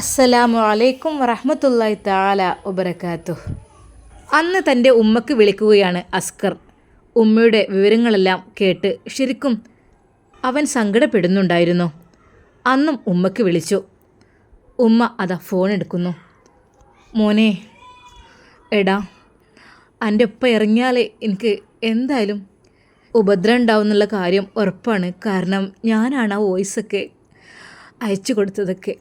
അസ്സലാമു അലൈക്കും വറഹമത്തല്ലായി താല ഉബറക്കാത്തു അന്ന് തന്റെ ഉമ്മക്ക് വിളിക്കുകയാണ് അസ്കർ. ഉമ്മയുടെ വിവരങ്ങളെല്ലാം കേട്ട് ശരിക്കും അവൻ സങ്കടപ്പെടുന്നുണ്ടായിരുന്നു. അന്നും ഉമ്മക്ക് വിളിച്ചു. ഉമ്മ അതാ ഫോൺ എടുക്കുന്നു. മോനെ എടാ എന്റെ ഉപ്പ ഇറങ്ങിയാൽ എനിക്ക് എന്തായാലും ഉപദ്രവം ഉണ്ടാവും എന്നുള്ള കാര്യം ഉറപ്പാണ്. കാരണം ഞാനാണ് ആ വോയിസൊക്കെ അയച്ചു കൊടുത്തതൊക്കെ.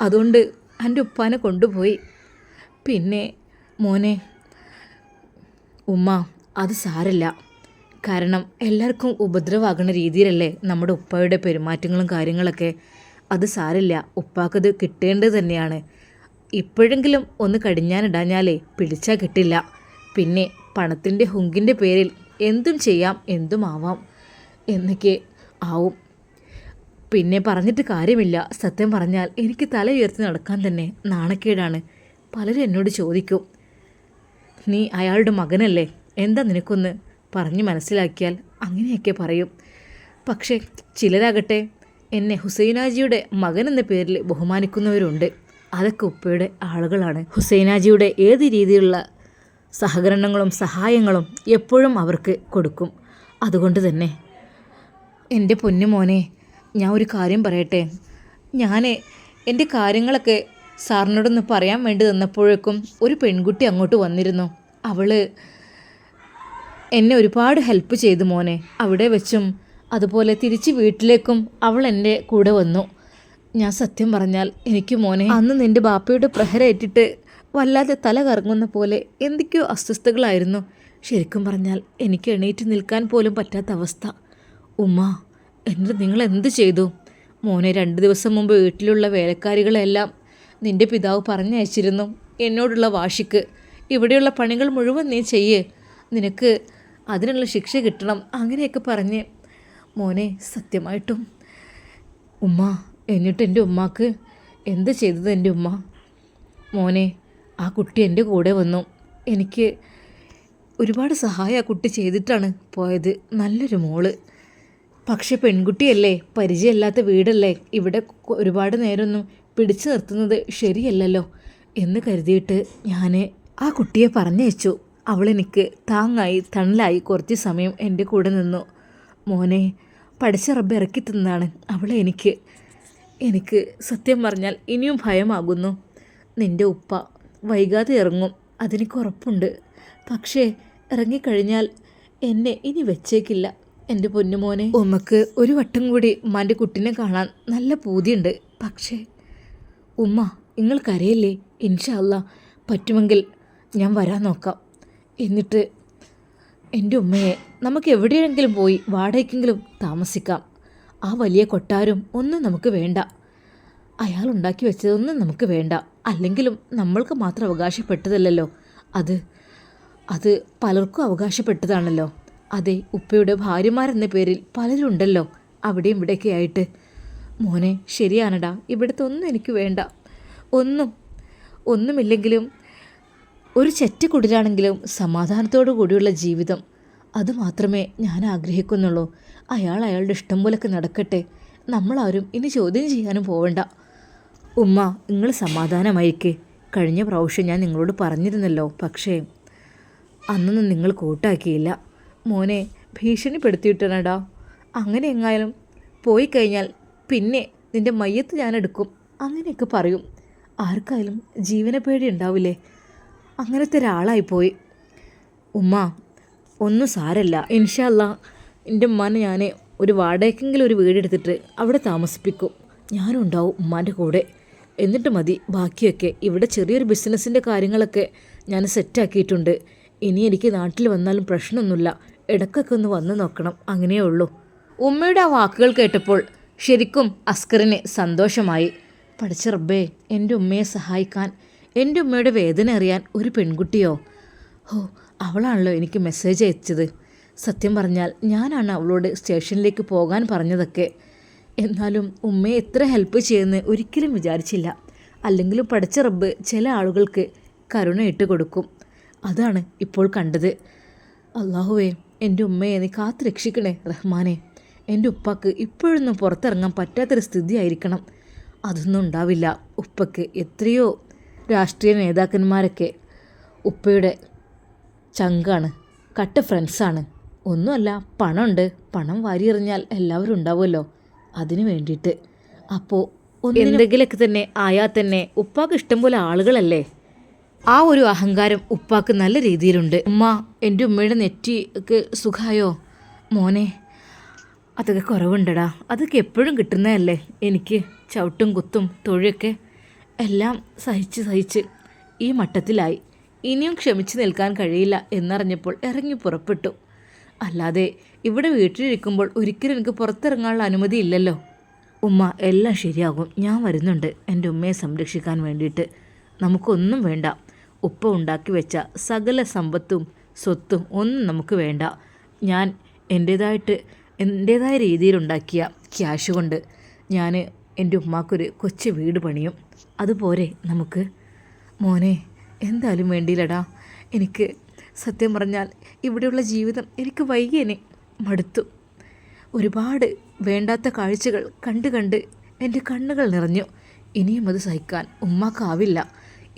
അതുകൊണ്ട് എന്റെ ഉപ്പാനെ കൊണ്ടുപോയി. പിന്നെ മോനെ ഉമ്മ അത് സാരല്ല. കാരണം എല്ലാവർക്കും ഉപദ്രവമാകുന്ന രീതിയിലല്ലേ നമ്മുടെ ഉപ്പയുടെ പെരുമാറ്റങ്ങളും കാര്യങ്ങളൊക്കെ. അത് സാരില്ല. ഉപ്പാക്കത് കിട്ടേണ്ടത് തന്നെയാണ്. ഇപ്പോഴെങ്കിലും ഒന്ന് കടിഞ്ഞാനിടാഞ്ഞാലേ പിടിച്ചാൽ കിട്ടില്ല. പിന്നെ പണത്തിന്റെ ഹുങ്കിന്റെ പേരിൽ എന്തും ചെയ്യാം എന്തും ആവാം എന്നൊക്കെ ആവും. പിന്നെ പറഞ്ഞിട്ട് കാര്യമില്ല. സത്യം പറഞ്ഞാൽ എനിക്ക് തല ഉയർത്തി നടക്കാൻ തന്നെ നാണക്കേടാണ്. പലരും എന്നോട് ചോദിക്കും നീ അയാളുടെ മകനല്ലേ? എന്താ നിനക്കൊന്ന് പറഞ്ഞ് മനസ്സിലാക്കിയാൽ? അങ്ങനെയൊക്കെ പറയും. പക്ഷേ ചിലരാകട്ടെ എന്നെ ഹുസൈനാജിയുടെ മകൻ എന്ന പേരിൽ ബഹുമാനിക്കുന്നവരുണ്ട്. അതൊക്കെ ഉപ്പയുടെ ആളുകളാണ്. ഹുസൈനാജിയുടെ ഏത് രീതിയിലുള്ള സഹകരണങ്ങളും സഹായങ്ങളും എപ്പോഴും അവർക്ക് കൊടുക്കും. അതുകൊണ്ട് തന്നെ. എന്റെ പൊന്നു മോനെ ഞാൻ ഒരു കാര്യം പറയട്ടെ? ഞാൻ എന്റെ കാര്യങ്ങളൊക്കെ സാറിനോടൊന്ന് പറയാൻ വേണ്ടി തന്നപ്പോഴേക്കും ഒരു പെൺകുട്ടി അങ്ങോട്ട് വന്നിരുന്നു. അവൾ എന്നെ ഒരുപാട് ഹെൽപ്പ് ചെയ്തു മോനെ. അവിടെ വെച്ചും അതുപോലെ തിരിച്ച് വീട്ടിലേക്കും അവൾ എന്റെ കൂടെ വന്നു. ഞാൻ സത്യം പറഞ്ഞാൽ എനിക്ക് മോനെ അന്ന് നിന്റെ ബാപ്പയുടെ പ്രഹരേറ്റിട്ട് വല്ലാതെ തല കറങ്ങുന്ന പോലെ എന്തൊക്കെയോ അസ്വസ്ഥകളായിരുന്നു. ശരിക്കും പറഞ്ഞാൽ എനിക്ക് എണീറ്റ് നിൽക്കാൻ പോലും പറ്റാത്ത അവസ്ഥ. ഉമ്മ എന്നിട്ട് നിങ്ങൾ എന്ത് ചെയ്തു? മോനെ രണ്ട് ദിവസം മുമ്പ് വീട്ടിലുള്ള വേലക്കാരികളെല്ലാം നിന്റെ പിതാവ് പറഞ്ഞയച്ചിരുന്നു എന്നോടുള്ള വാശിക്ക്. ഇവിടെയുള്ള പണികൾ മുഴുവൻ നീ ചെയ്യേ. നിനക്ക് അതിനുള്ള ശിക്ഷ കിട്ടണം അങ്ങനെയൊക്കെ പറഞ്ഞ്. മോനെ സത്യമായിട്ടും ഉമ്മ എന്നിട്ട് എന്റെ ഉമ്മാക്ക് എന്ത് ചെയ്തത് എന്റെ ഉമ്മ? മോനെ ആ കുട്ടി എന്റെ കൂടെ വന്നു. എനിക്ക് ഒരുപാട് സഹായം ആ കുട്ടി ചെയ്തിട്ടാണ് പോയത്. നല്ലൊരു മോൾ. പക്ഷെ പെൺകുട്ടിയല്ലേ പരിചയമില്ലാത്ത വീടല്ലേ ഇവിടെ ഒരുപാട് നേരമൊന്നും പിടിച്ചു നിർത്തുന്നത് ശരിയല്ലല്ലോ എന്ന് കരുതിയിട്ട് ഞാൻ ആ കുട്ടിയെ പറഞ്ഞയച്ചു. അവളെനിക്ക് താങ്ങായി തണലായി കുറച്ച് സമയം എന്റെ കൂടെ നിന്നു. മോനെ പഠിച്ച റബ്ബ് ഇറക്കി തന്നതാണ് അവളെ എനിക്ക്. എനിക്ക് സത്യം പറഞ്ഞാൽ ഇനിയും ഭയമാകുന്നു. നിന്റെ ഉപ്പ വൈകാതെ ഇറങ്ങും അതെനിക്ക് ഉറപ്പുണ്ട്. പക്ഷേ ഇറങ്ങിക്കഴിഞ്ഞാൽ എന്നെ ഇനി വെച്ചേക്കില്ല. എന്റെ പൊന്നുമോനെ ഉമ്മക്ക് ഒരു വട്ടം കൂടി ഉമ്മാന്റെ കുട്ടിനെ കാണാൻ നല്ല പൂതിയുണ്ട്. പക്ഷേ ഉമ്മ നിങ്ങൾ കരയല്ലേ? ഇൻഷല്ല പറ്റുമെങ്കിൽ ഞാൻ വരാൻ നോക്കാം. എന്നിട്ട് എന്റെ ഉമ്മയെ നമുക്ക് എവിടെയെങ്കിലും പോയി വാടകയ്ക്കെങ്കിലും താമസിക്കാം. ആ വലിയ കൊട്ടാരം ഒന്നും നമുക്ക് വേണ്ട. അയാൾ ഉണ്ടാക്കി വെച്ചതൊന്നും നമുക്ക് വേണ്ട. അല്ലെങ്കിലും നമ്മൾക്ക് മാത്രം അവകാശപ്പെട്ടതല്ലല്ലോ. അത് അത് പലർക്കും അവകാശപ്പെട്ടതാണല്ലോ. അതെ ഉപ്പയുടെ ഭാര്യമാരെന്ന പേരിൽ പലരുണ്ടല്ലോ. അവിടെയും ഇവിടെയൊക്കെ ആയിട്ട്. മോനെ ശരിയാണടാ. ഇവിടുത്തെ ഒന്നും എനിക്ക് വേണ്ട. ഒന്നും ഒന്നുമില്ലെങ്കിലും ഒരു ചെറ്റക്കുടിലാണെങ്കിലും സമാധാനത്തോടു കൂടിയുള്ള ജീവിതം. അത് മാത്രമേ ഞാൻ ആഗ്രഹിക്കുന്നുള്ളൂ. അയാൾ അയാളുടെ ഇഷ്ടം പോലൊക്കെ നടക്കട്ടെ. നമ്മളാരും ഇനി ചോദ്യം ചെയ്യാനും പോവണ്ട. ഉമ്മ നിങ്ങൾ സമാധാനമായിക്ക് കഴിഞ്ഞ പ്രാവശ്യം ഞാൻ നിങ്ങളോട് പറഞ്ഞിരുന്നല്ലോ പക്ഷേ അന്നൊന്നും നിങ്ങൾ കൂട്ടാക്കിയില്ല. മോനെ ഭീഷണിപ്പെടുത്തിയിട്ടനടാ അങ്ങനെ എങ്ങായാലും പോയി കഴിഞ്ഞാൽ പിന്നെ നിന്റെ മയ്യത്ത് ഞാൻ എടുക്കും അങ്ങനെയൊക്കെ പറയും. ആർക്കായാലും ജീവന പേടി ഉണ്ടാവില്ലേ? അങ്ങനത്തെ ഒരാളായിപ്പോയി ഉമ്മ ഒന്നും സാരല്ല. ഇൻഷല്ല എന്റെ ഉമ്മാനെ ഞാൻ ഒരു വാടകയ്ക്കെങ്കിലും ഒരു വീടെടുത്തിട്ട് അവിടെ താമസിപ്പിക്കും. ഞാനും ഉണ്ടാവും ഉമ്മാന്റെ കൂടെ. എന്നിട്ട് മതി ബാക്കിയൊക്കെ. ഇവിടെ ചെറിയൊരു ബിസിനസ്സിന്റെ കാര്യങ്ങളൊക്കെ ഞാൻ സെറ്റാക്കിയിട്ടുണ്ട് ഇനി എനിക്ക് നാട്ടിൽ വന്നാലും പ്രശ്നമൊന്നുമില്ല. ഇടയ്ക്കൊക്കെ ഒന്ന് വന്ന് നോക്കണം. അങ്ങനെയേ ഉള്ളൂ. ഉമ്മയുടെ ആ വാക്കുകൾ കേട്ടപ്പോൾ ശരിക്കും അസ്കറിന് സന്തോഷമായി. പഠിച്ച റബ്ബേ എന്റെ ഉമ്മയെ സഹായിക്കാൻ എന്റെ ഉമ്മയുടെ വേദന അറിയാൻ ഒരു പെൺകുട്ടിയോ? ഓ അവളാണല്ലോ എനിക്ക് മെസ്സേജ് അയച്ചത്. സത്യം പറഞ്ഞാൽ ഞാനാണ് അവളോട് സ്റ്റേഷനിലേക്ക് പോകാൻ പറഞ്ഞതൊക്കെ. എന്നാലും ഉമ്മയെ എത്ര ഹെൽപ്പ് ചെയ്യുമെന്ന് ഒരിക്കലും വിചാരിച്ചില്ല. അല്ലെങ്കിലും പഠിച്ച റബ്ബ് ചില ആളുകൾക്ക് കരുണ ഇട്ട് കൊടുക്കും അതാണ് ഇപ്പോൾ കണ്ടത്. അള്ളാഹുവേ എന്റെ ഉമ്മയെ നീ കാത്തു രക്ഷിക്കണേ റഹ്മാനെ. എന്റെ ഉപ്പാക്ക് ഇപ്പോഴൊന്നും പുറത്തിറങ്ങാൻ പറ്റാത്തൊരു സ്ഥിതിയായിരിക്കണം. അതൊന്നും ഉണ്ടാവില്ല. ഉപ്പയ്ക്ക് എത്രയോ രാഷ്ട്രീയ നേതാക്കന്മാരൊക്കെ ഉപ്പയുടെ ചങ്കാണ് കട്ട ഫ്രണ്ട്സാണ്. ഒന്നുമല്ല പണമുണ്ട്. പണം വാരിയെറിഞ്ഞാൽ എല്ലാവരും ഉണ്ടാവുമല്ലോ. അതിനു വേണ്ടിയിട്ട്. അപ്പോൾ എന്തെങ്കിലുമൊക്കെ തന്നെ ആയാൽ തന്നെ ഉപ്പാക്ക് ഇഷ്ടം പോലെ ആളുകളല്ലേ? ആ ഒരു അഹങ്കാരം ഉപ്പാക്ക് നല്ല രീതിയിലുണ്ട്. ഉമ്മ എന്റെ ഉമ്മയുടെ നെറ്റി ഒക്കെ സുഖമായോ മോനെ അതൊക്കെ കുറവുണ്ടടാ. അതൊക്കെ എപ്പോഴും കിട്ടുന്നതല്ലേ? എനിക്ക് ചവിട്ടും കുത്തും തൊഴിയൊക്കെ എല്ലാം സഹിച്ച് സഹിച്ച് ഈ മട്ടത്തിലായി. ഇനിയും ക്ഷമിച്ച് നിൽക്കാൻ കഴിയില്ല എന്നറിഞ്ഞപ്പോൾ ഇറങ്ങി പുറപ്പെട്ടു. അല്ലാതെ ഇവിടെ വീട്ടിലിരിക്കുമ്പോൾ ഒരിക്കലും എനിക്ക് പുറത്തിറങ്ങാനുള്ള അനുമതി ഇല്ലല്ലോ. ഉമ്മ എല്ലാം ശരിയാകും. ഞാൻ വരുന്നുണ്ട്. എന്റെ ഉമ്മയെ സംരക്ഷിക്കാൻ വേണ്ടിയിട്ട്. നമുക്കൊന്നും വേണ്ട. ഉപ്പ ഉണ്ടാക്കി വെച്ച സകല സമ്പത്തും സ്വത്തും ഒന്നും നമുക്ക് വേണ്ട. ഞാൻ എന്റേതായിട്ട് എന്റേതായ രീതിയിലുണ്ടാക്കിയ ക്യാഷ് കൊണ്ട് ഞാൻ എന്റെ ഉമ്മാക്കൊരു കൊച്ചു വീട് പണിയും. അതുപോലെ നമുക്ക് മോനെ എന്തായാലും വേണ്ടിയില്ലടാ. എനിക്ക് സത്യം പറഞ്ഞാൽ ഇവിടെയുള്ള ജീവിതം എനിക്ക് വൈകിയനെ മടുത്തു. ഒരുപാട് വേണ്ടാത്ത കാഴ്ചകൾ കണ്ട് കണ്ട് എന്റെ കണ്ണുകൾ നിറഞ്ഞു. ഇനിയും അത് സഹിക്കാൻ ഉമ്മാക്കാവില്ല.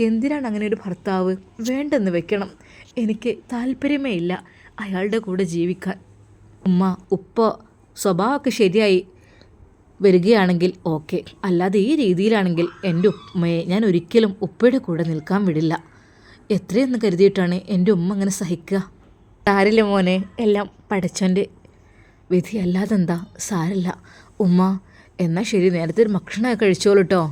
എന്തിനാണ് അങ്ങനെ ഒരു ഭർത്താവ് വേണ്ടെന്ന് വെക്കണം? എനിക്ക് താല്പര്യമേ ഇല്ല അയാളുടെ കൂടെ ജീവിക്കാൻ. ഉമ്മ ഉപ്പ സ്വഭാവമൊക്കെ ശരിയായി വരികയാണെങ്കിൽ ഓക്കെ. അല്ലാതെ ഈ രീതിയിലാണെങ്കിൽ എന്റെ ഉമ്മയെ ഞാൻ ഒരിക്കലും ഉപ്പയുടെ കൂടെ നിൽക്കാൻ വിടില്ല. എത്രയെന്ന് കരുതിയിട്ടാണ് എന്റെ ഉമ്മ അങ്ങനെ സഹിക്കുക? സാരില്ല മോനെ എല്ലാം പഠിച്ചവന്റെ വിധി അല്ലാതെന്താ സാരല്ല ഉമ്മ എന്നാൽ ശരി നേരത്തെ ഒരു ഭക്ഷണമൊക്കെ കഴിച്ചോളൂ കേട്ടോ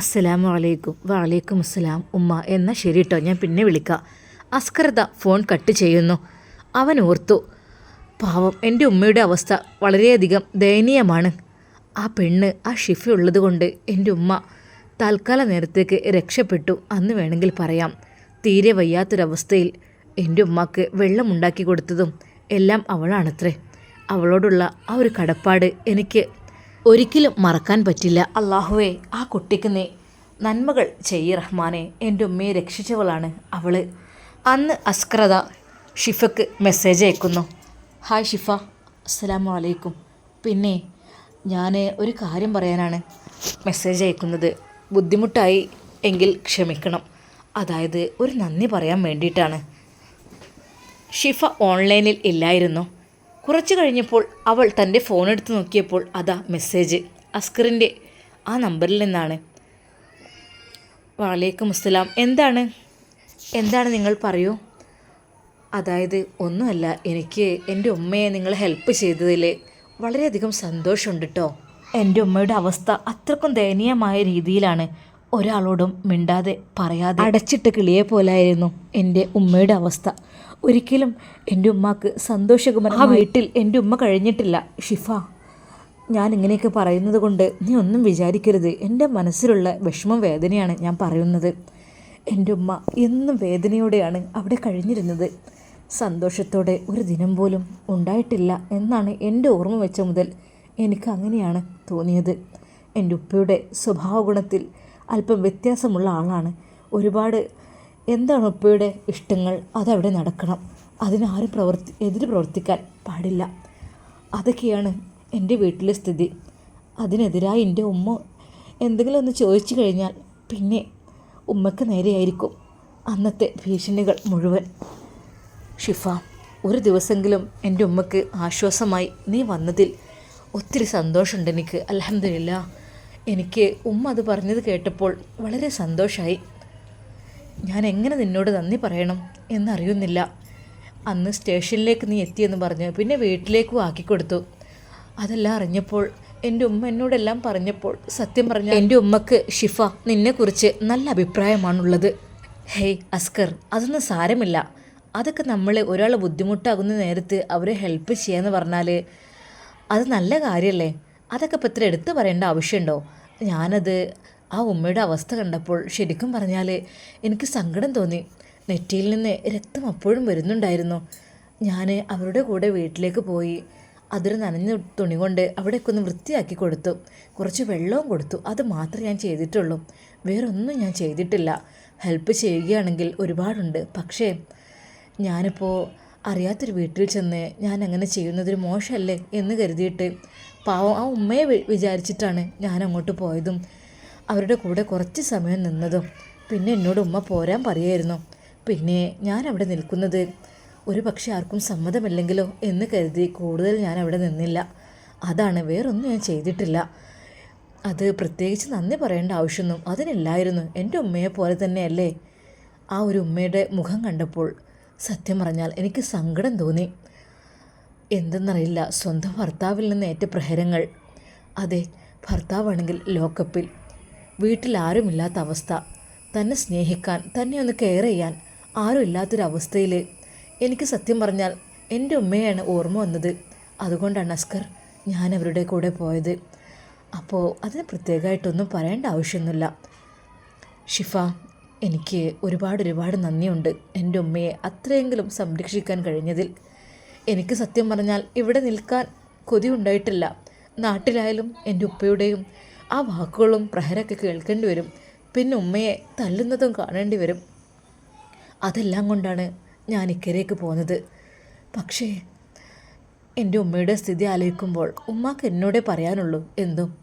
അസ്സലാമു അലൈക്കും. വലൈക്കും അസ്സലാം. ഉമ്മ എന്നാൽ ശരി കേട്ടോ ഞാൻ പിന്നെ വിളിക്കാം. അസ്കൃത ഫോൺ കട്ട് ചെയ്യുന്നു. അവൻ ഓർത്തു പാവം എന്റെ ഉമ്മയുടെ അവസ്ഥ വളരെയധികം ദയനീയമാണ്. ആ പെണ്ണ് ആ ഷിഫ ഉള്ളതുകൊണ്ട് എന്റെ ഉമ്മ തൽക്കാല നേരത്തേക്ക് രക്ഷപ്പെട്ടു. അന്ന് വേണമെങ്കിൽ പറയാം. തീരെ വയ്യാത്തൊരവസ്ഥയിൽ എന്റെ ഉമ്മക്ക് വെള്ളമുണ്ടാക്കി കൊടുത്തതും എല്ലാം അവളാണത്രേ. അവളോടുള്ള ആ ഒരു കടപ്പാട് എനിക്ക് ഒരിക്കലും മറക്കാൻ പറ്റില്ല. അള്ളാഹുവെ ആ കുട്ടിക്ക് നീ നന്മകൾ ചെയ്യ റഹ്മാനെ. എന്റെ ഉമ്മയെ രക്ഷിച്ചവളാണ് അവൾ അന്ന് അസ്ക്രത ഷിഫക്ക് മെസ്സേജ് അയക്കുന്നു. ഹായ് ഷിഫ. അസ്സലാമു അലൈക്കും. പിന്നെ ഞാൻ ഒരു കാര്യം പറയാനാണ് മെസ്സേജ് അയക്കുന്നത്. ബുദ്ധിമുട്ടായി എങ്കിൽ ക്ഷമിക്കണം. അതായത് ഒരു നന്ദി പറയാൻ വേണ്ടിയിട്ടാണ്. ഷിഫ ഓൺലൈനിൽ ഇല്ലായിരുന്നു. കുറച്ച് കഴിഞ്ഞപ്പോൾ അവൾ തന്റെ ഫോൺ എടുത്ത് നോക്കിയപ്പോൾ അതാ മെസ്സേജ് അസ്കറിന്റെ ആ നമ്പറിൽ നിന്നാണ്. വാലേക്കും അസ്സലാം. എന്താണ്? എന്താണ് നിങ്ങൾ പറയൂ? അതായത് ഒന്നുമല്ല എനിക്ക് എന്റെ ഉമ്മയെ നിങ്ങൾ ഹെൽപ്പ് ചെയ്തതിൽ വളരെയധികം സന്തോഷമുണ്ട് കേട്ടോ എന്റെ ഉമ്മയുടെ അവസ്ഥ അത്രക്കും ദയനീയമായ രീതിയിലാണ്. ഒരാളോടും മിണ്ടാതെ പറയാതെ അടച്ചിട്ട കിളിയെ പോലായിരുന്നു എന്റെ ഉമ്മയുടെ അവസ്ഥ. ഒരിക്കലും എന്റെ ഉമ്മാക്ക് ഉമ്മക്ക് ആ വീട്ടിൽ എന്റെ ഉമ്മ കഴിഞ്ഞിട്ടില്ല. ഷിഫ ഞാൻ ഇങ്ങനെയൊക്കെ പറയുന്നത് കൊണ്ട് നീ ഒന്നും വിചാരിക്കരുത്. എന്റെ മനസ്സിലുള്ള വിഷമം വേദനയാണ് ഞാൻ പറയുന്നത്. എന്റെ ഉമ്മ എന്നും വേദനയോടെയാണ് അവിടെ കഴിഞ്ഞിരുന്നത്. സന്തോഷത്തോടെ ഒരു ദിനം പോലും ഉണ്ടായിട്ടില്ല എന്നാണ് എന്റെ ഓർമ്മ വെച്ച മുതൽ എനിക്ക് അങ്ങനെയാണ് തോന്നിയത്. എന്റെ ഉപ്പയുടെ സ്വഭാവ ഗുണത്തിൽ അല്പം വ്യത്യാസമുള്ള ആളാണ്. ഒരുപാട് എന്താണ് ഉപ്പയുടെ ഇഷ്ടങ്ങൾ? അതവിടെ നടക്കണം. അതിനാരും പ്രവർത്തി എതിര് പ്രവർത്തിക്കാൻ പാടില്ല. അതൊക്കെയാണ് എന്റെ വീട്ടിലെ സ്ഥിതി. അതിനെതിരായി എന്റെ ഉമ്മ എന്തെങ്കിലും ഒന്ന് ചോദിച്ചു കഴിഞ്ഞാൽ പിന്നെ ഉമ്മയ്ക്ക് നേരെയായിരിക്കും അന്നത്തെ ഭീഷണികൾ മുഴുവൻ. ഷിഫ ഒരു ദിവസമെങ്കിലും എന്റെ ഉമ്മക്ക് ആശ്വാസമായി നീ വന്നതിൽ ഒത്തിരി സന്തോഷമുണ്ട് എനിക്ക്. അലഹമില്ല എനിക്ക് ഉമ്മ അത് പറഞ്ഞത് കേട്ടപ്പോൾ വളരെ സന്തോഷമായി ഞാൻ എങ്ങനെ നിന്നോട് നന്ദി പറയണം എന്നറിയുന്നില്ല. അന്ന് സ്റ്റേഷനിലേക്ക് നീ എത്തിയെന്ന് പറഞ്ഞു പിന്നെ വീട്ടിലേക്കും ആക്കിക്കൊടുത്തു അതെല്ലാം അറിഞ്ഞപ്പോൾ എന്റെ ഉമ്മ എന്നോടെല്ലാം പറഞ്ഞപ്പോൾ സത്യം പറഞ്ഞു എന്റെ ഉമ്മക്ക് ഷിഫ നിന്നെക്കുറിച്ച് നല്ല അഭിപ്രായമാണുള്ളത്. ഹേയ് അസ്കർ അതൊന്നും സാരമില്ല. അതൊക്കെ നമ്മൾ ഒരാൾ ബുദ്ധിമുട്ടാകുന്ന നേരത്ത് അവരെ ഹെൽപ്പ് ചെയ്യാന്ന് പറഞ്ഞാൽ അത് നല്ല കാര്യമല്ലേ അതൊക്കെ ഇപ്പം ഇത്ര എടുത്തു പറയേണ്ട ആവശ്യമുണ്ടോ? ഞാനത് ആ ഉമ്മയുടെ അവസ്ഥ കണ്ടപ്പോൾ ശരിക്കും പറഞ്ഞാൽ എനിക്ക് സങ്കടം തോന്നി. നെറ്റിയിൽ നിന്ന് രക്തം അപ്പോഴും വരുന്നുണ്ടായിരുന്നു. ഞാൻ അവരുടെ കൂടെ വീട്ടിലേക്ക് പോയി. അതൊരു നനഞ്ഞ തുണി കൊണ്ട് അവിടെയൊക്കെ ഒന്ന് വൃത്തിയാക്കി കൊടുത്തു. കുറച്ച് വെള്ളവും കൊടുത്തു. അത് മാത്രമേ ഞാൻ ചെയ്തിട്ടുള്ളൂ. വേറൊന്നും ഞാൻ ചെയ്തിട്ടില്ല. ഹെൽപ്പ് ചെയ്യുകയാണെങ്കിൽ ഒരുപാടുണ്ട്. പക്ഷേ ഞാനിപ്പോൾ അറിയാത്തൊരു വീട്ടിൽ ചെന്ന് ഞാൻ അങ്ങനെ ചെയ്യുന്നതൊരു മോശമല്ലേ എന്ന് കരുതിയിട്ട് പാവം ആ ഉമ്മയെ വിചാരിച്ചിട്ടാണ് ഞാൻ അങ്ങോട്ട് പോയതും. അവരുടെ കൂടെ കുറച്ച് സമയം നിന്നതും പിന്നെ എന്നോട് ഉമ്മ പോരാൻ പറയായിരുന്നു. പിന്നെ ഞാൻ അവിടെ നിൽക്കുന്നത് ഒരു പക്ഷേ ആർക്കും സമ്മതമില്ലെങ്കിലോ എന്ന് കരുതി കൂടുതൽ ഞാൻ അവിടെ നിന്നില്ല. അതാണ് വേറൊന്നും ഞാൻ ചെയ്തിട്ടില്ല. അത് പ്രത്യേകിച്ച് നന്ദി പറയേണ്ട ആവശ്യമൊന്നും അതിനില്ലായിരുന്നു. എന്റെ ഉമ്മയെ പോലെ തന്നെയല്ലേ? ആ ഒരു ഉമ്മയുടെ മുഖം കണ്ടപ്പോൾ സത്യം പറഞ്ഞാൽ എനിക്ക് സങ്കടം തോന്നി. എന്തെന്നറിയില്ല. സ്വന്തം ഭർത്താവിൽ നിന്ന് ഏറ്റ പ്രഹരങ്ങൾ. അതെ ഭർത്താവാണെങ്കിൽ ലോക്കപ്പിൽ. വീട്ടിൽ ആരുമില്ലാത്ത അവസ്ഥ. തന്നെ സ്നേഹിക്കാൻ തന്നെ ഒന്ന് കെയർ ചെയ്യാൻ ആരും ഇല്ലാത്തൊരവസ്ഥയിൽ എനിക്ക് സത്യം പറഞ്ഞാൽ എന്റെ ഉമ്മയാണ് ഓർമ്മ വന്നത്. അതുകൊണ്ടാണ് അസ്കർ ഞാൻ അവരുടെ കൂടെ പോയത്. അപ്പോൾ അതിന് പ്രത്യേകമായിട്ടൊന്നും പറയേണ്ട ആവശ്യമൊന്നുമില്ല. ഷിഫ എനിക്ക് ഒരുപാട് ഒരുപാട് നന്ദിയുണ്ട് എന്റെ ഉമ്മയെ അത്രയെങ്കിലും സംരക്ഷിക്കാൻ കഴിഞ്ഞതിൽ. എനിക്ക് സത്യം പറഞ്ഞാൽ ഇവിടെ നിൽക്കാൻ കൊതി ഉണ്ടായിട്ടില്ല നാട്ടിലായാലും എന്റെ ഉപ്പയുടെയും ആ വാക്കുകളും പ്രഹരൊക്കെ കേൾക്കേണ്ടി വരും. പിന്നെ ഉമ്മയെ തല്ലുന്നതും കാണേണ്ടി വരും. അതെല്ലാം കൊണ്ടാണ് ഞാൻ ഇക്കരേക്ക് പോകുന്നത് പക്ഷേ എന്റെ ഉമ്മയുടെ സ്ഥിതി ആലോചിക്കുമ്പോൾ ഉമ്മാക്ക് എന്നോടേ പറയാനുള്ളൂ എന്തും.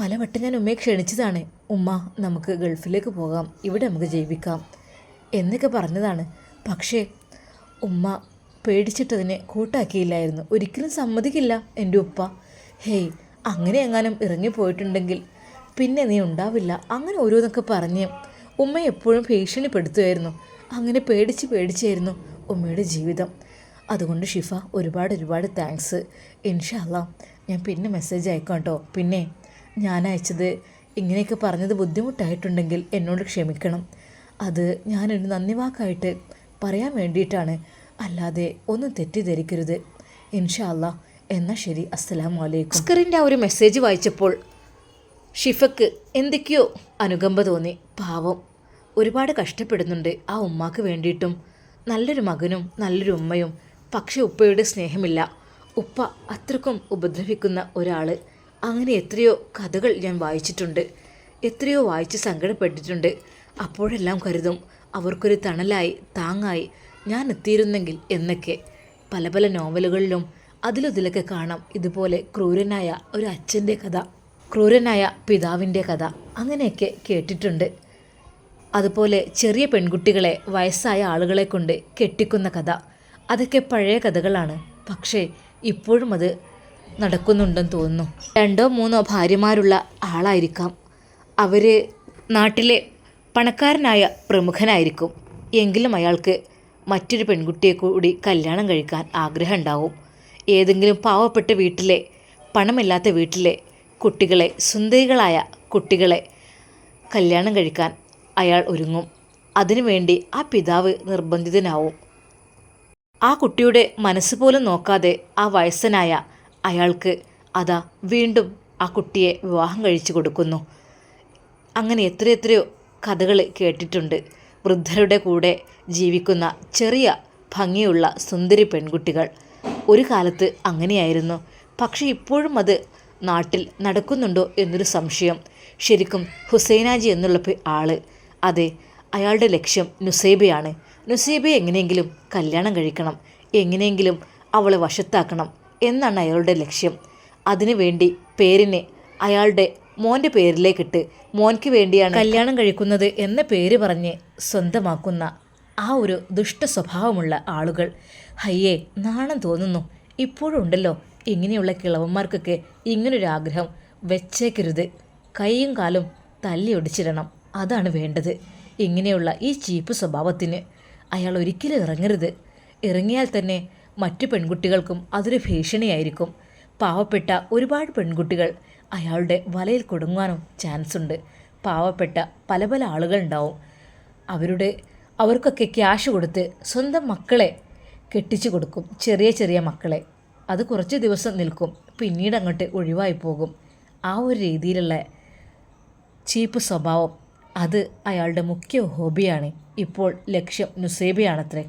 പലവട്ടം ഞാൻ ഉമ്മയെ ക്ഷണിച്ചതാണ്. ഉമ്മ നമുക്ക് ഗൾഫിലേക്ക് പോകാം. ഇവിടെ നമുക്ക് ജീവിക്കാം എന്നൊക്കെ പറഞ്ഞതാണ്. പക്ഷേ ഉമ്മ പേടിച്ചിട്ടതിനെ കൂട്ടാക്കിയില്ലായിരുന്നു. ഒരിക്കലും സമ്മതിക്കില്ല എന്റെ ഉപ്പ. ഹേയ് അങ്ങനെ എങ്ങാനും ഇറങ്ങിപ്പോയിട്ടുണ്ടെങ്കിൽ പിന്നെ നീ ഉണ്ടാവില്ല. അങ്ങനെ ഓരോന്നൊക്കെ പറഞ്ഞ് ഉമ്മ എപ്പോഴും ഭീഷണിപ്പെടുത്തുമായിരുന്നു അങ്ങനെ പേടിച്ച് പേടിച്ചായിരുന്നു ഉമ്മയുടെ ജീവിതം. അതുകൊണ്ട് ഷിഫ ഒരുപാട് ഒരുപാട് താങ്ക്സ് ഇൻഷാല്ല ഞാൻ പിന്നെ മെസ്സേജ് അയക്കാം കേട്ടോ പിന്നെ ഞാൻ അയച്ചത് ഇങ്ങനെയൊക്കെ പറഞ്ഞത് ബുദ്ധിമുട്ടായിട്ടുണ്ടെങ്കിൽ എന്നോട് ക്ഷമിക്കണം. അത് ഞാനൊരു നന്ദി വാക്കായിട്ട് പറയാൻ വേണ്ടിയിട്ടാണ്. അല്ലാതെ ഒന്നും തെറ്റിദ്ധരിക്കരുത്. ഇൻഷാല്ല എന്നാൽ ശരി അസ്സലാമു അലൈക്കും അസ്കറിന്റെ ആ ഒരു മെസ്സേജ് വായിച്ചപ്പോൾ ഷിഫക്ക് എന്തൊക്കെയോ അനുകമ്പ തോന്നി. പാവം ഒരുപാട് കഷ്ടപ്പെടുന്നുണ്ട്. ആ ഉമ്മാക്ക് വേണ്ടിയിട്ടും നല്ലൊരു മകനും നല്ലൊരു ഉമ്മയും പക്ഷെ ഉപ്പയുടെ സ്നേഹമില്ല. ഉപ്പ അത്രക്കും ഉപദ്രവിക്കുന്ന ഒരാൾ അങ്ങനെ എത്രയോ കഥകൾ ഞാൻ വായിച്ചിട്ടുണ്ട്. എത്രയോ വായിച്ച് സങ്കടപ്പെട്ടിട്ടുണ്ട്. അപ്പോഴെല്ലാം കരുതും അവർക്കൊരു തണലായി താങ്ങായി ഞാൻ എത്തിയിരുന്നെങ്കിൽ എന്നൊക്കെ. പല പല നോവലുകളിലും അതിലൊതിലൊക്കെ കാണാം ഇതുപോലെ ക്രൂരനായ ഒരു അച്ഛന്റെ കഥ ക്രൂരനായ പിതാവിന്റെ കഥ അങ്ങനെയൊക്കെ കേട്ടിട്ടുണ്ട്. അതുപോലെ ചെറിയ പെൺകുട്ടികളെ വയസ്സായ ആളുകളെ കൊണ്ട് കെട്ടിക്കുന്ന കഥ. അതൊക്കെ പഴയ കഥകളാണ്. പക്ഷേ ഇപ്പോഴും അത് നടക്കുന്നുണ്ടെന്ന് തോന്നുന്നു. രണ്ടോ മൂന്നോ ഭാര്യമാരുള്ള ആളായിരിക്കാം. അവർ നാട്ടിലെ പണക്കാരനായ പ്രമുഖനായിരിക്കും. എങ്കിലും അയാൾക്ക് മറ്റൊരു പെൺകുട്ടിയെ കൂടി കല്യാണം കഴിക്കാൻ ആഗ്രഹം ഉണ്ടാവും. ഏതെങ്കിലും പാവപ്പെട്ട വീട്ടിലെ പണമില്ലാത്ത വീട്ടിലെ കുട്ടികളെ സുന്ദരികളായ കുട്ടികളെ കല്യാണം കഴിക്കാൻ അയാൾ ഒരുങ്ങും. അതിനുവേണ്ടി ആ പിതാവ് നിർബന്ധിതനാവും. ആ കുട്ടിയുടെ മനസ്സ് പോലും നോക്കാതെ ആ വയസ്സനായ അയാൾക്ക് അതാ വീണ്ടും ആ കുട്ടിയെ വിവാഹം കഴിച്ചു കൊടുക്കുന്നു. അങ്ങനെ എത്രയെത്രയോ കഥകൾ കേട്ടിട്ടുണ്ട്. വൃദ്ധരുടെ കൂടെ ജീവിക്കുന്ന ചെറിയ ഭംഗിയുള്ള സുന്ദരി പെൺകുട്ടികൾ. ഒരു കാലത്ത് അങ്ങനെയായിരുന്നു. പക്ഷേ ഇപ്പോഴും അത് നാട്ടിൽ നടക്കുന്നുണ്ടോ എന്നൊരു സംശയം. ശരിക്കും ഹുസൈനാജി എന്നുള്ള ആൾ അതെ അയാളുടെ ലക്ഷ്യം നുസൈബയാണ്. നുസൈബയെ എങ്ങനെയെങ്കിലും കല്യാണം കഴിക്കണം എങ്ങനെയെങ്കിലും അവളെ വശത്താക്കണം എന്നാണ് അയാളുടെ ലക്ഷ്യം. അതിനുവേണ്ടി പേരിനെ അയാളുടെ മോന്റെ പേരിലേക്കിട്ട് മോൻക്ക് വേണ്ടിയാണ് കല്യാണം കഴിക്കുന്നത് എന്ന പേര് പറഞ്ഞ് സ്വന്തമാക്കുന്ന ആ ഒരു ദുഷ്ട സ്വഭാവമുള്ള ആളുകൾ. ഹയ്യേ നാണം തോന്നുന്നു. ഇപ്പോഴും ഉണ്ടല്ലോ ഇങ്ങനെയുള്ള കിളവന്മാർക്കൊക്കെ ഇങ്ങനൊരു ആഗ്രഹം വെച്ചേക്കരുത്. കൈയും കാലും തല്ലി ഒടിച്ചിടണം. അതാണ് വേണ്ടത്. ഇങ്ങനെയുള്ള ഈ ചീപ്പ് സ്വഭാവത്തിന് അയാൾ ഒരിക്കലും ഇറങ്ങരുത്. ഇറങ്ങിയാൽ തന്നെ മറ്റു പെൺകുട്ടികൾക്കും അതൊരു ഭീഷണിയായിരിക്കും. പാവപ്പെട്ട ഒരുപാട് പെൺകുട്ടികൾ അയാളുടെ വലയിൽ കൊടുങ്ങാനും ചാൻസ് ഉണ്ട് പാവപ്പെട്ട പല പല ആളുകളുണ്ടാവും അവരുടെ അവർക്കൊക്കെ ക്യാഷ് കൊടുത്ത് സ്വന്തം മക്കളെ കെട്ടിച്ചു കൊടുക്കും. ചെറിയ ചെറിയ മക്കളെ. അത് കുറച്ച് ദിവസം നിൽക്കും. പിന്നീട് അങ്ങോട്ട് ഒഴിവായി പോകും. ആ ഒരു രീതിയിലുള്ള ചീപ്പ് സ്വഭാവം അത് അയാളുടെ മുഖ്യ ഹോബിയാണ്. ഇപ്പോൾ ലക്ഷ്യം നുസേബയാണത്രേ.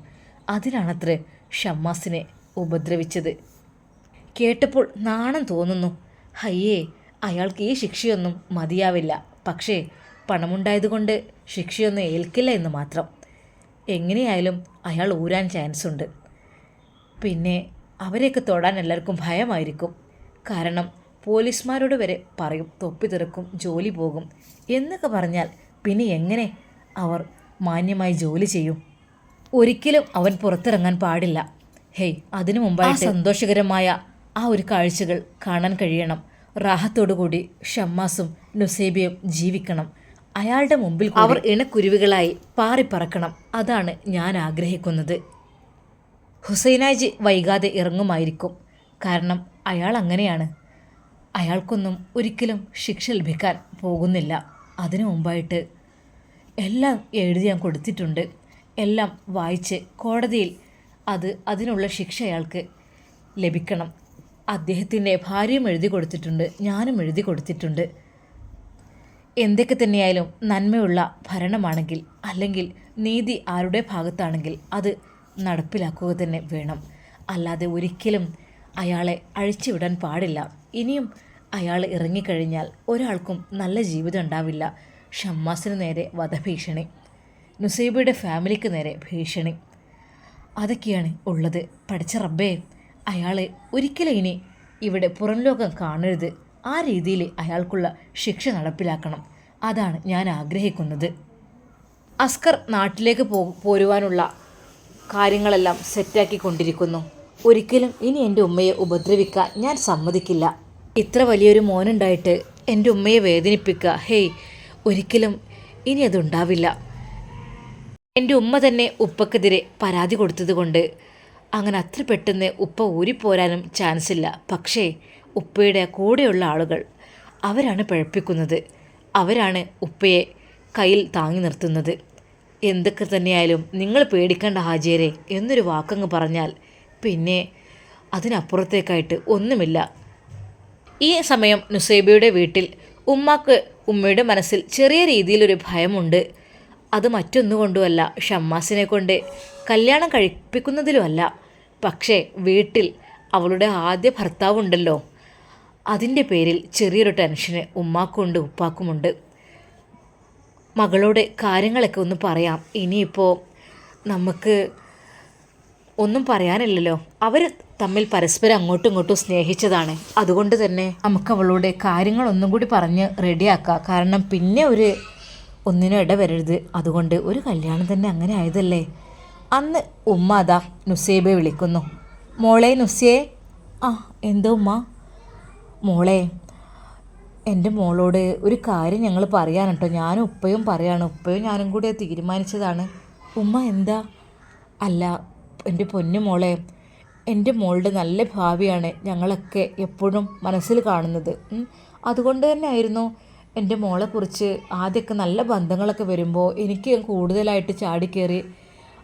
അതിനാണത്രേ ഷമ്മാസിനെ ഉപദ്രവിച്ചത്. കേട്ടപ്പോൾ നാണം തോന്നുന്നു. ഹയ്യേ അയാൾക്ക് ഈ ശിക്ഷയൊന്നും മതിയാവില്ല. പക്ഷേ പണമുണ്ടായതുകൊണ്ട് ശിക്ഷയൊന്നും ഏൽക്കില്ല എന്ന് മാത്രം. എങ്ങനെയായാലും അയാൾ ഊരാൻ ചാൻസ് ഉണ്ട് പിന്നെ അവരെയൊക്കെ തൊടാൻ എല്ലാവർക്കും ഭയമായിരിക്കും. കാരണം പോലീസുമാരോട് വരെ പറയും തൊപ്പി തെറുക്കും ജോലി പോകും എന്നൊക്കെ പറഞ്ഞാൽ പിന്നെ എങ്ങനെ അവർ മാന്യമായി ജോലി ചെയ്യും? ഒരിക്കലും അവൻ പുറത്തിറങ്ങാൻ പാടില്ല. ഹേയ് അതിനു മുമ്പായിട്ട് സന്തോഷകരമായ ആ ഒരു കാഴ്ചകൾ കാണാൻ കഴിയണം. റാഹത്തോടുകൂടി ഷമ്മാസും നുസേബിയും ജീവിക്കണം. അയാളുടെ മുമ്പിൽ അവർ ഇണക്കുരുവികളായി പാറിപ്പറക്കണം. അതാണ് ഞാൻ ആഗ്രഹിക്കുന്നത്. ഹുസൈനാജി വൈകാതെ ഇറങ്ങുമായിരിക്കും. കാരണം അയാൾ അങ്ങനെയാണ്. അയാൾക്കൊന്നും ഒരിക്കലും ശിക്ഷ ലഭിക്കാൻ പോകുന്നില്ല. അതിനു മുമ്പായിട്ട് എല്ലാം എഴുതി ഞാൻ കൊടുത്തിട്ടുണ്ട്. എല്ലാം വായിച്ച് കോടതിയിൽ അത് അതിനുള്ള ശിക്ഷ അയാൾക്ക് ലഭിക്കണം. അദ്ദേഹത്തിന്റെ ഭാര്യയും എഴുതി കൊടുത്തിട്ടുണ്ട്. ഞാനും എഴുതി കൊടുത്തിട്ടുണ്ട്. എന്തൊക്കെ തന്നെയായാലും നന്മയുള്ള ഭരണമാണെങ്കിൽ അല്ലെങ്കിൽ നീതി ആരുടെ ഭാഗത്താണെങ്കിൽ അത് നടപ്പിലാക്കുക തന്നെ വേണം. അല്ലാതെ ഒരിക്കലും അയാളെ അഴിച്ചുവിടാൻ പാടില്ല. ഇനിയും അയാൾ ഇറങ്ങിക്കഴിഞ്ഞാൽ ഒരാൾക്കും നല്ല ജീവിതം ഉണ്ടാവില്ല. ഷമ്മാസിന് നേരെ വധഭീഷണി. നുസൈബയുടെ ഫാമിലിക്ക് നേരെ ഭീഷണി. അതൊക്കെയാണ് ഉള്ളത്. പഠിച്ച റബ്ബേ അയാളെ ഒരിക്കലും ഇനി ഇവിടെ പുറം ലോകം കാണരുത്. ആ രീതിയിൽ അയാൾക്കുള്ള ശിക്ഷ നടപ്പിലാക്കണം. അതാണ് ഞാൻ ആഗ്രഹിക്കുന്നത്. അസ്കർ നാട്ടിലേക്ക് പോ പോരുവാനുള്ള കാര്യങ്ങളെല്ലാം സെറ്റാക്കി കൊണ്ടിരിക്കുന്നു ഒരിക്കലും ഇനി എന്റെ ഉമ്മയെ ഉപദ്രവിക്കാൻ ഞാൻ സമ്മതിക്കില്ല. ഇത്ര വലിയൊരു മോനുണ്ടായിട്ട് എന്റെ ഉമ്മയെ വേദനിപ്പിക്കുക ഹേയ് ഒരിക്കലും ഇനി അതുണ്ടാവില്ല. എന്റെ ഉമ്മ തന്നെ ഉപ്പക്കെതിരെ പരാതി കൊടുത്തതുകൊണ്ട് അങ്ങനെ അത്ര പെട്ടെന്ന് ഉപ്പ ഊരിപ്പോരാനും ചാൻസ് ഇല്ല പക്ഷേ ഉപ്പയുടെ കൂടെയുള്ള ആളുകൾ അവരാണ് പിഴപ്പിക്കുന്നത്. അവരാണ് ഉപ്പയെ കയ്യിൽ താങ്ങി നിർത്തുന്നത്. എന്തൊക്കെ തന്നെയായാലും നിങ്ങൾ പേടിക്കേണ്ട ഹാജിയരെ എന്നൊരു വാക്കങ്ങ് പറഞ്ഞാൽ പിന്നെ അതിനപ്പുറത്തേക്കായിട്ട് ഒന്നുമില്ല. ഈ സമയം നുസൈബയുടെ വീട്ടിൽ ഉമ്മാക്ക് ഉമ്മയുടെ മനസ്സിൽ ചെറിയ രീതിയിലൊരു ഭയമുണ്ട്. അത് മറ്റൊന്നുകൊണ്ടുമല്ല ഷമ്മാസിനെ കൊണ്ട് കല്യാണം കഴിപ്പിക്കുന്നതിലുമല്ല. പക്ഷേ വീട്ടിൽ അവളുടെ ആദ്യ ഭർത്താവുണ്ടല്ലോ. അതിന്റെ പേരിൽ ചെറിയൊരു ടെൻഷന് ഉമ്മാക്കുണ്ട് ഉപ്പാക്കുമുണ്ട് മകളോട് കാര്യങ്ങളൊക്കെ ഒന്ന് പറയാം. ഇനിയിപ്പോൾ നമുക്ക് ഒന്നും പറയാനില്ലല്ലോ. അവർ തമ്മിൽ പരസ്പരം അങ്ങോട്ടും ഇങ്ങോട്ടും സ്നേഹിച്ചതാണ്. അതുകൊണ്ട് തന്നെ നമുക്ക് അവളോട് കാര്യങ്ങളൊന്നും കൂടി പറഞ്ഞ് റെഡിയാക്കാം. കാരണം പിന്നെ ഒരു ഒന്നിനും ഇടവരരുത് അതുകൊണ്ട് ഒരു കല്യാണം തന്നെ അങ്ങനെ ആയതല്ലേ? അന്ന് ഉമ്മ അതാ നുസേബെ വിളിക്കുന്നു. മോളെ നുസിയെ ആ എന്തോ ഉമ്മ? മോളെ എന്റെ മോളോട് ഒരു കാര്യം ഞങ്ങൾ പറയാൻ കേട്ടോ. ഞാനും ഉപ്പയും പറയാണ്. ഉപ്പയും ഞാനും കൂടെ തീരുമാനിച്ചതാണ്. ഉമ്മ എന്താ? അല്ല എന്റെ പൊന്നു മോളെ എന്റെ മോളുടെ നല്ല ഭാവിയാണ് ഞങ്ങളൊക്കെ എപ്പോഴും മനസ്സിൽ കാണുന്നത്. അതുകൊണ്ട് തന്നെ ആയിരുന്നു എന്റെ മോളെക്കുറിച്ച് ആദ്യമൊക്കെ നല്ല ബന്ധങ്ങളൊക്കെ വരുമ്പോൾ എനിക്ക് കൂടുതലായിട്ട് ചാടിക്കേറി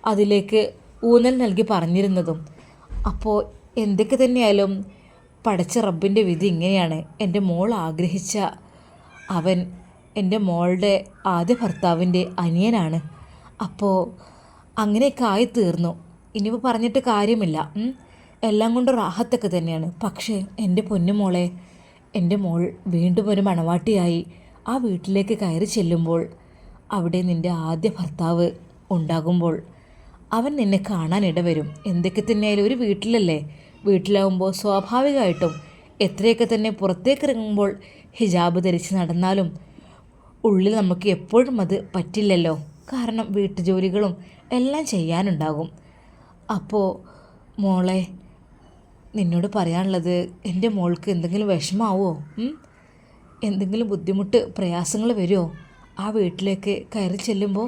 അതിലേക്ക് ഊന്നൽ നൽകി പറഞ്ഞിരുന്നതും. അപ്പോൾ എന്തൊക്കെ തന്നെയായാലും പടച്ച റബ്ബിന്റെ വിധി ഇങ്ങനെയാണ്. എന്റെ മോൾ ആഗ്രഹിച്ച അവൻ എന്റെ മോളുടെ ആദ്യ ഭർത്താവിന്റെ അനിയനാണ്. അപ്പോൾ അങ്ങനെയൊക്കെ ആയി തീർന്നു ഇനിയിപ്പോൾ പറഞ്ഞിട്ട് കാര്യമില്ല. എല്ലാം കൊണ്ട് റാഹത്തൊക്കെ തന്നെയാണ്. പക്ഷേ എന്റെ പൊന്നുമോളെ എന്റെ മോൾ വീണ്ടും ഒരു മണവാട്ടിയായി. ആ വീട്ടിലേക്ക് കയറി ചെല്ലുമ്പോൾ അവിടെ നിന്റെ ആദ്യ ഭർത്താവ് ഉണ്ടാകുമ്പോൾ അവൻ നിന്നെ കാണാനിട വരും എന്തൊക്കെ തന്നെയായാലും ഒരു വീട്ടിലല്ലേ? വീട്ടിലാവുമ്പോൾ സ്വാഭാവികമായിട്ടും എത്രയൊക്കെ തന്നെ പുറത്തേക്ക് ഇറങ്ങുമ്പോൾ ഹിജാബ് ധരിച്ച് നടന്നാലും ഉള്ളിൽ നമുക്ക് എപ്പോഴും അത് പറ്റില്ലല്ലോ. കാരണം വീട്ടുജോലികളും എല്ലാം ചെയ്യാനുണ്ടാകും. അപ്പോൾ മോളെ നിന്നോട് പറയാനുള്ളത് എന്റെ മോൾക്ക് എന്തെങ്കിലും വിഷമാവോ? എന്തെങ്കിലും ബുദ്ധിമുട്ട് പ്രയാസങ്ങൾ വരുമോ ആ വീട്ടിലേക്ക് കയറി ചെല്ലുമ്പോൾ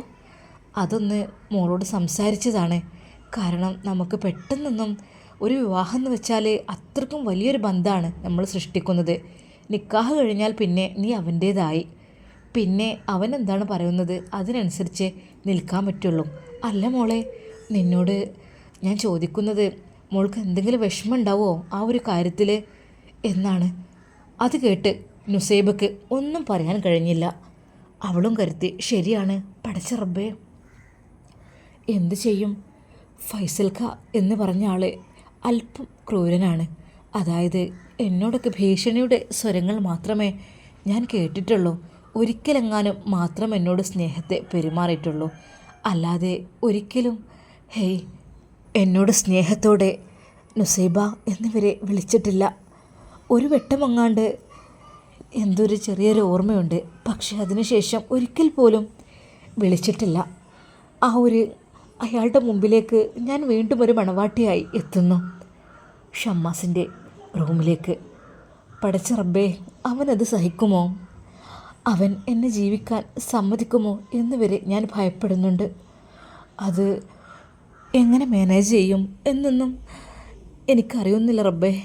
അതൊന്ന് മോളോട് സംസാരിച്ചതാണ്. കാരണം നമുക്ക് പെട്ടെന്നൊന്നും ഒരു വിവാഹം എന്ന് വെച്ചാൽ അത്രക്കും വലിയൊരു ബന്ധമാണ് നമ്മൾ സൃഷ്ടിക്കുന്നത്. നിക്കാഹ് കഴിഞ്ഞാൽ പിന്നെ നീ അവന്റേതായി പിന്നെ അവൻ എന്താണ് പറയുന്നത്? അതിനനുസരിച്ച് നിൽക്കാൻ പറ്റുള്ളൂ. അല്ല മോളെ നിന്നോട് ഞാൻ ചോദിക്കുന്നത് മോൾക്ക് എന്തെങ്കിലും വിഷമം ഉണ്ടാവോ ആ ഒരു കാര്യത്തിൽ എന്നാണ്. അത് കേട്ട് നുസൈബക്ക് ഒന്നും പറയാൻ കഴിഞ്ഞില്ല. അവളും കരുത്തി ശരിയാണ് പടച്ച റബ്ബേ എന്ത് ചെയ്യും? ഫൈസൽക്ക എന്ന് പറഞ്ഞ ആൾ അല്പം ക്രൂരനാണ്. അതായത് എന്നോടൊക്കെ ഭീഷണിയുടെ സ്വരങ്ങൾ മാത്രമേ ഞാൻ കേട്ടിട്ടുള്ളൂ. ഒരിക്കലെങ്ങാനും മാത്രം എന്നോട് സ്നേഹത്തെ പെരുമാറിയിട്ടുള്ളൂ. അല്ലാതെ ഒരിക്കലും ഹേയ് എന്നോട് സ്നേഹത്തോടെ നുസൈബ എന്നിവരെ വിളിച്ചിട്ടില്ല. ഒരു വെട്ടമങ്ങാണ്ട് എന്തൊരു ചെറിയൊരു ഓർമ്മയുണ്ട്. പക്ഷെ അതിനുശേഷം ഒരിക്കൽ പോലും വിളിച്ചിട്ടില്ല. ആ ഒരു അയാളുടെ മുമ്പിലേക്ക് ഞാൻ വീണ്ടും ഒരു മണവാട്ടിയായി എത്തുന്നു. ഷമ്മാസിന്റെ റൂമിലേക്ക്. പടച്ച റബ്ബേ അവനത് സഹിക്കുമോ? അവൻ എന്നെ ജീവിക്കാൻ സമ്മതിക്കുമോ എന്ന് വരെ ഞാൻ ഭയപ്പെടുന്നുണ്ട്. അത് എങ്ങനെ മാനേജ് ചെയ്യും എന്നൊന്നും എനിക്കറിയുന്നില്ല റബ്ബേ.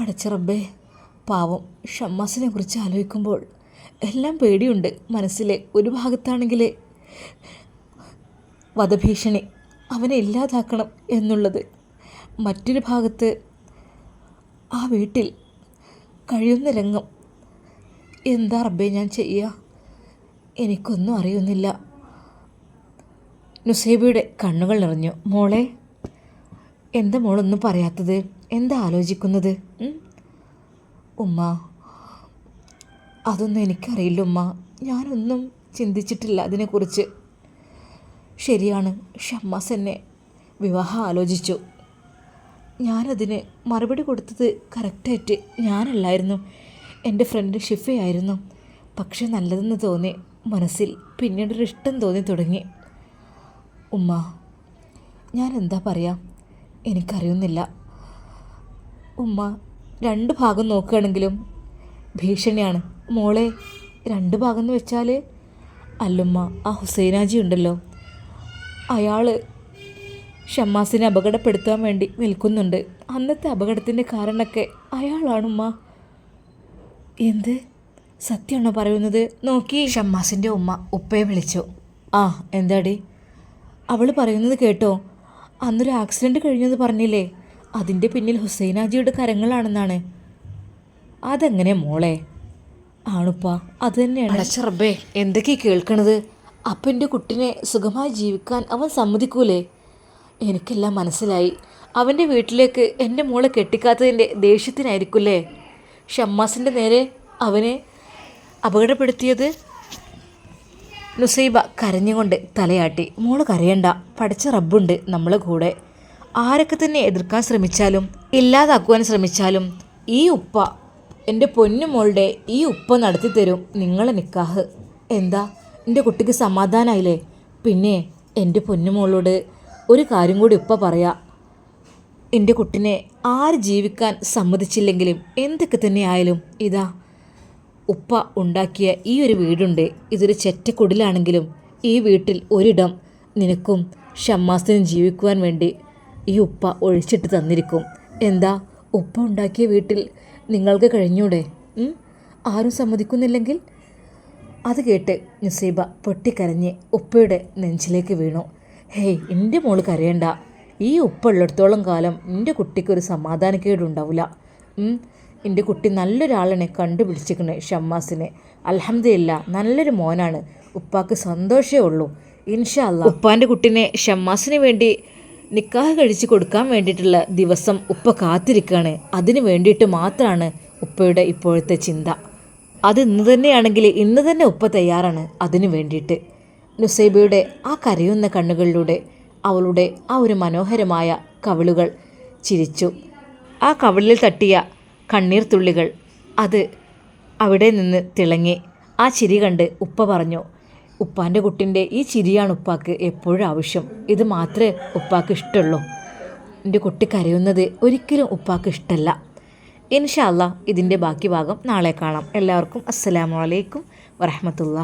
പടച്ച റബ്ബേ പാവം ഷമ്മാസിനെ കുറിച്ച് ആലോചിക്കുമ്പോൾ എല്ലാം പേടിയുണ്ട് മനസ്സിലെ ഒരു ഭാഗത്താണെങ്കിൽ വധഭീഷണി അവനെ ഇല്ലാതാക്കണം എന്നുള്ളത് മറ്റൊരു ഭാഗത്ത് ആ വീട്ടിൽ കഴിയുന്ന രംഗം. എന്താ റബ്ബേ ഞാൻ ചെയ്യുക എനിക്കൊന്നും അറിയുന്നില്ല. നുസൈബയുടെ കണ്ണുകൾ നിറഞ്ഞു. മോളെ എന്താ മോളൊന്നും പറയാത്തത്? എന്താ ആലോചിക്കുന്നത്? ഉമ്മ അതൊന്നും എനിക്കറിയില്ല ഉമ്മ. ഞാനൊന്നും ചിന്തിച്ചിട്ടില്ല അതിനെക്കുറിച്ച്. ശരിയാണ്. ഷമ്മാസ് എന്നെ വിവാഹം ആലോചിച്ചു. ഞാനതിന് മറുപടി കൊടുത്തത് കറക്റ്റായിട്ട് ഞാനല്ലായിരുന്നു. എന്റെ ഫ്രണ്ട് ഷിഫയായിരുന്നു. പക്ഷെ നല്ലതെന്ന് തോന്നി. മനസ്സിൽ പിന്നീടൊരു ഇഷ്ടം തോന്നി തുടങ്ങി. ഉമ്മ ഞാൻ എന്താ പറയുക എനിക്കറിയുന്നില്ല. ഉമ്മ രണ്ട് ഭാഗം നോക്കുകയാണെങ്കിലും ഭീഷണിയാണ്. മോളെ രണ്ട് ഭാഗം എന്ന് വെച്ചാൽ അല്ലുമ്മ ആ ഹുസൈനാജി ഉണ്ടല്ലോ. അയാൾ ഷമ്മാസിനെ അപകടപ്പെടുത്താൻ വേണ്ടി നിൽക്കുന്നുണ്ട്. അന്നത്തെ അപകടത്തിന്റെ കാരണമൊക്കെ അയാളാണുമ്മ. എന്ത്? സത്യമാണോ പറയുന്നത്? നോക്കി. ഷമ്മാസിന്റെ ഉമ്മ ഉപ്പയെ വിളിച്ചു. ആ എന്താടി? അവൾ പറയുന്നത് കേട്ടോ. അന്നൊരു ആക്സിഡന്റ് കഴിഞ്ഞെന്ന് പറഞ്ഞില്ലേ? അതിന്റെ പിന്നിൽ ഹുസൈനാജിയുടെ കരങ്ങളാണെന്നാണ്. അതെങ്ങനെ മോളെ? ആണുപ്പ അത് തന്നെയാണ്. അടച്ചറബേ എന്തൊക്കെയാണ് കേൾക്കണത്? അപ്പം എന്റെ കുട്ടിനെ സുഖമായി ജീവിക്കാൻ അവൻ സമ്മതിക്കൂലേ? എനിക്കെല്ലാം മനസ്സിലായി. അവന്റെ വീട്ടിലേക്ക് എന്റെ മോളെ കെട്ടിക്കാത്തതിന്റെ ദേഷ്യത്തിനായിരിക്കുമല്ലേ ഷമ്മാസിന്റെ നേരെ അവനെ അപകടപ്പെടുത്തിയത്? നുസൈബ കരഞ്ഞുകൊണ്ട് തലയാട്ടി. മോൾ കരയണ്ട. പഠിച്ച റബ്ബുണ്ട് നമ്മളെ കൂടെ. ആരൊക്കെ തന്നെ എതിർക്കാൻ ശ്രമിച്ചാലും ഇല്ലാതാക്കുവാൻ ശ്രമിച്ചാലും ഈ ഉപ്പ എന്റെ പൊന്നു മോളുടെ ഈ ഉപ്പ നടത്തി തരും നിങ്ങളെ നിക്കാഹ്. എന്താ? എന്റെ കുട്ടിക്ക് സമാധാനമായില്ലേ പിന്നെ എന്റെ പൊന്നുമോളോട് ഒരു കാര്യം കൂടി ഉപ്പ പറയാം. എന്റെ കുട്ടിനെ ആര് ജീവിക്കാൻ സമ്മതിച്ചില്ലെങ്കിലും എന്തൊക്കെ തന്നെ ആയാലും ഇതാ ഉപ്പ ഉണ്ടാക്കിയ ഈ ഒരു വീടുണ്ട്. ഇതൊരു ചെറ്റക്കുടിലാണെങ്കിലും ഈ വീട്ടിൽ ഒരിടം നിനക്കും ഷമ്മാസിനും ജീവിക്കുവാൻ വേണ്ടി ഈ ഉപ്പ ഒഴിച്ചിട്ട് തന്നിരിക്കും. എന്താ ഉപ്പ ഉണ്ടാക്കിയ വീട്ടിൽ നിങ്ങൾക്ക് കഴിഞ്ഞൂടെ? ആരും സമ്മതിക്കുന്നില്ലെങ്കിൽ അത് കേട്ട് നുസൈബ പൊട്ടിക്കരഞ്ഞ് ഉപ്പയുടെ നെഞ്ചിലേക്ക് വീണു. ഹേയ് എന്റെ മോൾ കരയണ്ട. ഈ ഉപ്പ ഉള്ളിടത്തോളം കാലം എന്റെ കുട്ടിക്കൊരു സമാധാനക്കേടുണ്ടാവില്ല എന്റെ കുട്ടി നല്ലൊരാളിനെ കണ്ടുപിടിച്ചിരിക്കണേ ഷമ്മാസിനെ. അലഹമ്മദില്ല നല്ലൊരു മോനാണ്. ഉപ്പാക്ക് സന്തോഷമേ ഉള്ളൂ. ഇൻഷാ അല്ലാ ഉപ്പാന്റെ കുട്ടിനെ ഷമ്മാസിന് വേണ്ടി നിക്കാഹ് കഴിച്ച് കൊടുക്കാൻ വേണ്ടിയിട്ടുള്ള ദിവസം ഉപ്പ കാത്തിരിക്കുകയാണ് അതിന് വേണ്ടിയിട്ട് മാത്രമാണ് ഉപ്പയുടെ ഇപ്പോഴത്തെ ചിന്ത. അത് ഇന്ന് തന്നെയാണെങ്കിൽ ഇന്ന് തന്നെ ഉപ്പ തയ്യാറാണ്. അതിനു വേണ്ടിയിട്ട്. നുസൈബയുടെ ആ കരയുന്ന കണ്ണുകളിലൂടെ അവളുടെ ആ ഒരു മനോഹരമായ കവിളുകൾ ചിരിച്ചു. ആ കവിളിൽ തട്ടിയ കണ്ണീർത്തുള്ളികൾ അത് അവിടെ നിന്ന് തിളങ്ങി. ആ ചിരി കണ്ട് ഉപ്പ പറഞ്ഞു ഉപ്പാന്റെ കുട്ടിന്റെ ഈ ചിരിയാണ് ഉപ്പാക്ക് എപ്പോഴും ആവശ്യം. ഇത് മാത്രമേ ഉപ്പാക്ക് ഇഷ്ടമുള്ളൂ. എന്റെ കുട്ടി കരയുന്നത് ഒരിക്കലും ഉപ്പാക്ക് ഇഷ്ടമല്ല ഇൻഷാല്ല ഇതിന്റെ ബാക്കി ഭാഗം നാളെ കാണാം. എല്ലാവർക്കും അസ്സലാമു അലൈക്കും വറഹമത്തുള്ള